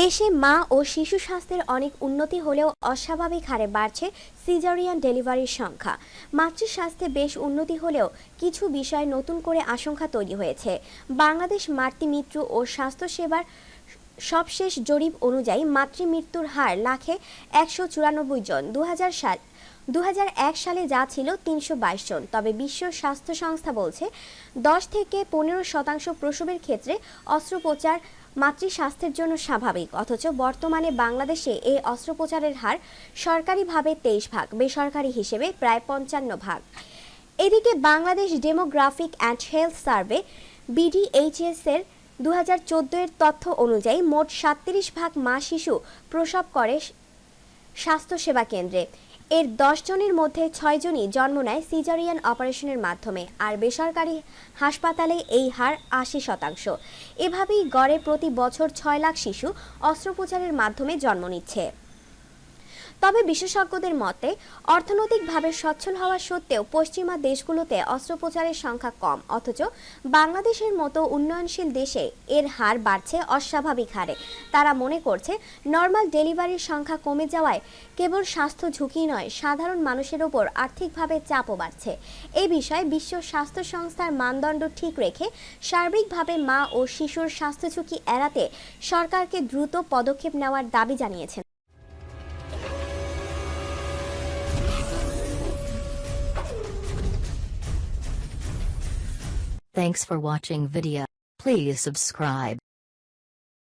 দেশে মা ও শিশু স্বাস্থ্যের অনেক উন্নতি হলেও অস্বাভাবিক হারে বাড়ছে সিজারিয়ান ডেলিভারির সংখ্যা। মাতৃ স্বাস্থ্যে বেশ উন্নতি হলেও কিছু বিষয় নতুন করে আশঙ্কা তৈরি হয়েছে। বাংলাদেশ মাতৃমিত্র ও স্বাস্থ্যসেবার সবশেষ জরিপ অনুযায়ী মাতৃমৃত্যুর হার লাখে একশো চুরানব্বই জন। দু সাল দু সালে যা ছিল তিনশো বাইশ জন। তবে বিশ্ব স্বাস্থ্য সংস্থা বলছে, দশ থেকে পনেরো শতাংশ প্রসবের ক্ষেত্রে অস্ত্রোপচার মাতৃস্বাস্থ্যের জন্য স্বাভাবিক। অথচ বর্তমানে বাংলাদেশে এই অস্ত্রোপচারের হার সরকারিভাবে তেইশ ভাগ, বেসরকারি হিসেবে প্রায় পঞ্চান্ন ভাগ। এদিকে Bangladesh demographic and health survey BDHS এর দু হাজার চোদ্দ এর তথ্য অনুযায়ী মোট সাতত্রিশ ভাগ মা শিশু প্রসব করে স্বাস্থ্যসেবা কেন্দ্রে। এর দশ জনের মধ্যে ছয় জনই জন্ম নেয় সিজারিয়ান অপারেশনের মাধ্যমে, আর বেসরকারি হাসপাতালে এই হার আশি শতাংশ। এভাবেই গড়ে প্রতি বছর ছয় লাখ শিশু অস্ত্রোপচারের মাধ্যমে জন্ম নিচ্ছে। তবে বিশেষজ্ঞদের মতে, অর্থনৈতিকভাবে সচ্ছল হওয়া সত্ত্বেও পশ্চিমা দেশগুলোতে অস্ত্রোপচারের সংখ্যা কম, অথচ বাংলাদেশের মতো উন্নয়নশীল দেশে এর হার বাড়ছে অস্বাভাবিক হারে। তারা মনে করছে, নর্মাল ডেলিভারির সংখ্যা কমে যাওয়ায় কেবল স্বাস্থ্য ঝুঁকি নয়, সাধারণ মানুষের ওপর আর্থিকভাবে চাপও বাড়ছে। এই বিষয়ে বিশ্ব স্বাস্থ্য সংস্থার মানদণ্ড ঠিক রেখে সার্বিকভাবে মা ও শিশুর স্বাস্থ্য ঝুঁকি এড়াতে সরকারকে দ্রুত পদক্ষেপ নেওয়ার দাবি জানিয়েছেন। Thanks for watching video. Please subscribe.